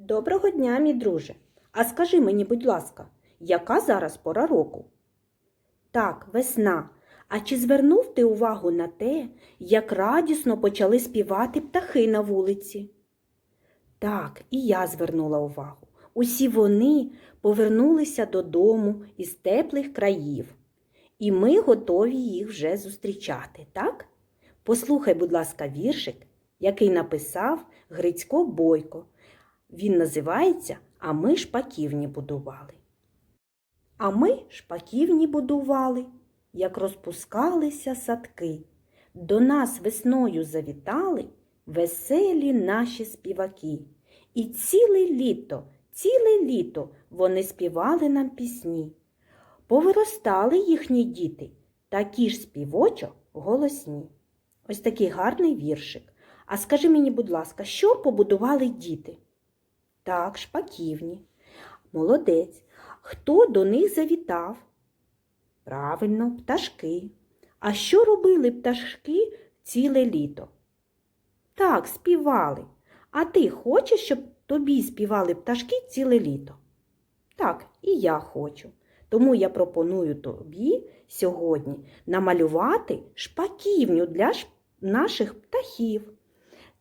Доброго дня, мій друже. А скажи мені, будь ласка, яка зараз пора року? Так, весна. А чи звернув ти увагу на те, як радісно почали співати птахи на вулиці? Так, і я звернула увагу. Усі вони повернулися додому із теплих країв. І ми готові їх вже зустрічати, так? Послухай, будь ласка, віршик, який написав Грицько Бойко. Він називається А ми шпаківні будували. А ми шпаківні будували, як розпускалися садки. До нас весною завітали веселі наші співаки. І ціле літо, ціле літо вони співали нам пісні. Повиростали їхні діти, такі ж співочок голосні. Ось такий гарний віршик. А скажи мені, будь ласка, що побудували діти? Так, шпаківні. Молодець. Хто до них завітав? Правильно, пташки. А що робили пташки ціле літо? Так, співали. А ти хочеш, щоб тобі співали пташки ціле літо? Так, і я хочу. Тому я пропоную тобі сьогодні намалювати шпаківню для наших птахів.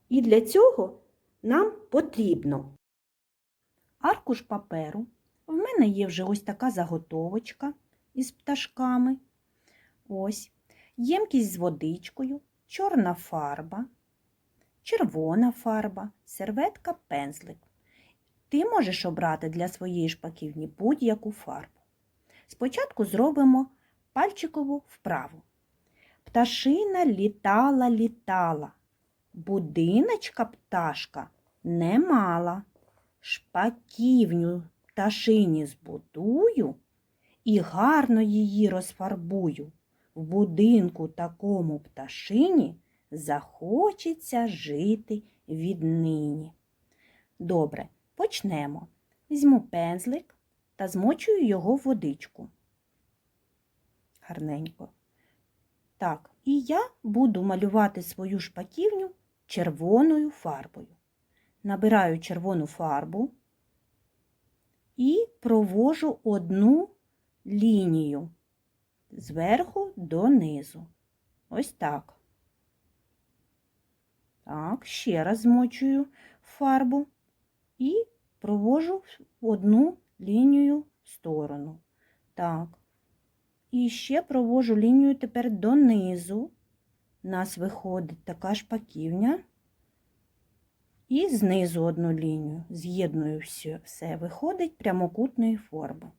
І для цього нам потрібно аркуш паперу. В мене є вже ось така заготовочка із пташками. Ось. Ємкість з водичкою, чорна фарба, червона фарба, серветка, пензлик. Ти можеш обрати для своєї шпаківні будь-яку фарбу. Спочатку зробимо пальчикову вправу. Пташина літала, літала, будиночка пташка не мала. Шпаківню пташині збудую і гарно її розфарбую. В будинку такому пташині захочеться жити віднині. Добре, почнемо. Візьму пензлик та змочую його в водичку. Гарненько. Так, і я буду малювати свою шпаківню червоною фарбою. Набираю червону фарбу і провожу одну лінію зверху донизу. Ось так. Так, ще раз змочую фарбу і провожу одну лінію в сторону. Так. І ще провожу лінію тепер донизу. У нас виходить така шпаківня. І знизу одну лінію. З'єдную все, все. Виходить прямокутної форми.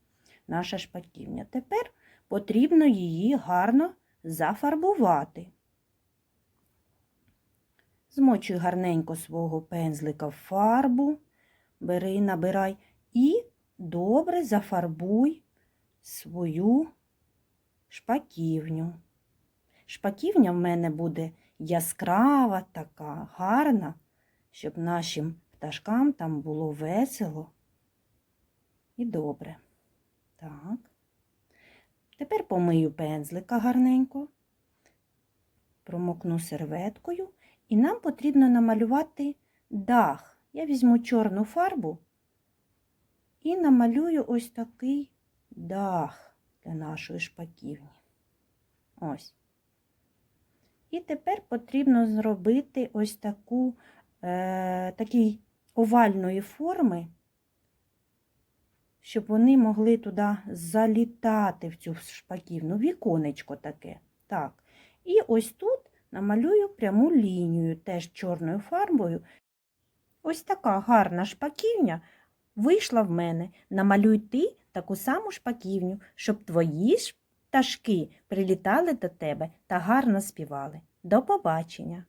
Наша шпаківня. Тепер потрібно її гарно зафарбувати. Змочуй гарненько свого пензлика в фарбу, бери, набирай і добре зафарбуй свою шпаківню. Шпаківня в мене буде яскрава така, гарна, щоб нашим пташкам там було весело і добре. Так. Тепер помию пензлика гарненько, промокну серветкою, і нам потрібно намалювати дах. Я візьму чорну фарбу і намалюю ось такий дах для нашої шпаківні. Ось. І тепер потрібно зробити ось таку, е, такий овальної форми, щоб вони могли туди залітати в цю шпаківну, віконечко таке. Так. І ось тут намалюю пряму лінію, теж чорною фарбою. Ось така гарна шпаківня вийшла в мене. Намалюй ти таку саму шпаківню, щоб твої пташки прилітали до тебе та гарно співали. До побачення!